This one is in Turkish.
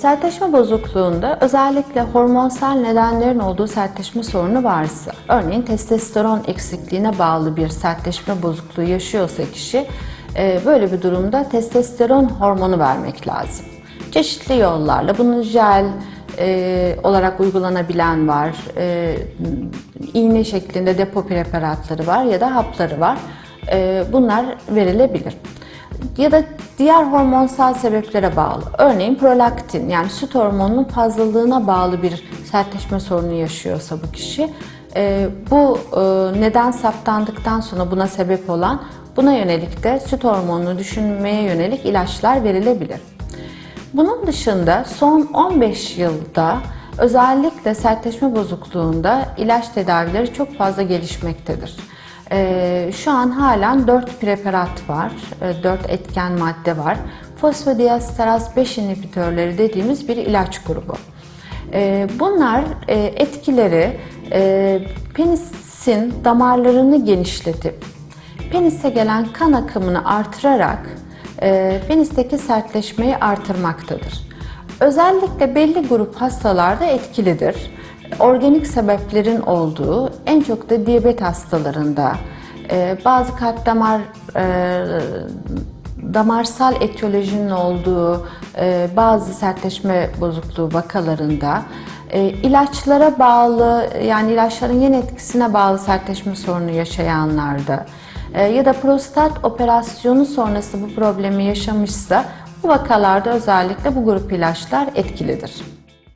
Sertleşme bozukluğunda özellikle hormonsal nedenlerin olduğu sertleşme sorunu varsa, örneğin testosteron eksikliğine bağlı bir sertleşme bozukluğu yaşıyorsa kişi, e, böyle bir durumda testosteron hormonu vermek lazım. Çeşitli yollarla, bunun jel e, olarak uygulanabilen var, e, iğne şeklinde depo preparatları var ya da hapları var. Bunlar verilebilir ya da diğer hormonsal sebeplere bağlı. Örneğin prolaktin yani süt hormonunun fazlalığına bağlı bir sertleşme sorunu yaşıyorsa bu kişi e, bu e, neden saptandıktan sonra buna sebep olan buna yönelik de süt hormonunu düşünmeye yönelik ilaçlar verilebilir. Bunun dışında son 15 yılda özellikle sertleşme bozukluğunda ilaç tedavileri çok fazla gelişmektedir. Ee, şu an halen 4 preparat var, 4 etken madde var. Fosfodiesteraz 5 inhibitörleri dediğimiz bir ilaç grubu. Ee, bunlar e, etkileri e, penisin damarlarını genişletip penise gelen kan akımını artırarak e, penisteki sertleşmeyi artırmaktadır. Özellikle belli grup hastalarda etkilidir. Organik sebeplerin olduğu, en çok da diyabet hastalarında, e, bazı kalp damar e, damarsal etiyolojinin olduğu e, bazı sertleşme bozukluğu vakalarında, e, ilaçlara bağlı yani ilaçların yan etkisine bağlı sertleşme sorunu yaşayanlarda e, ya da prostat operasyonu sonrası bu problemi yaşamışsa bu vakalarda özellikle bu grup ilaçlar etkilidir.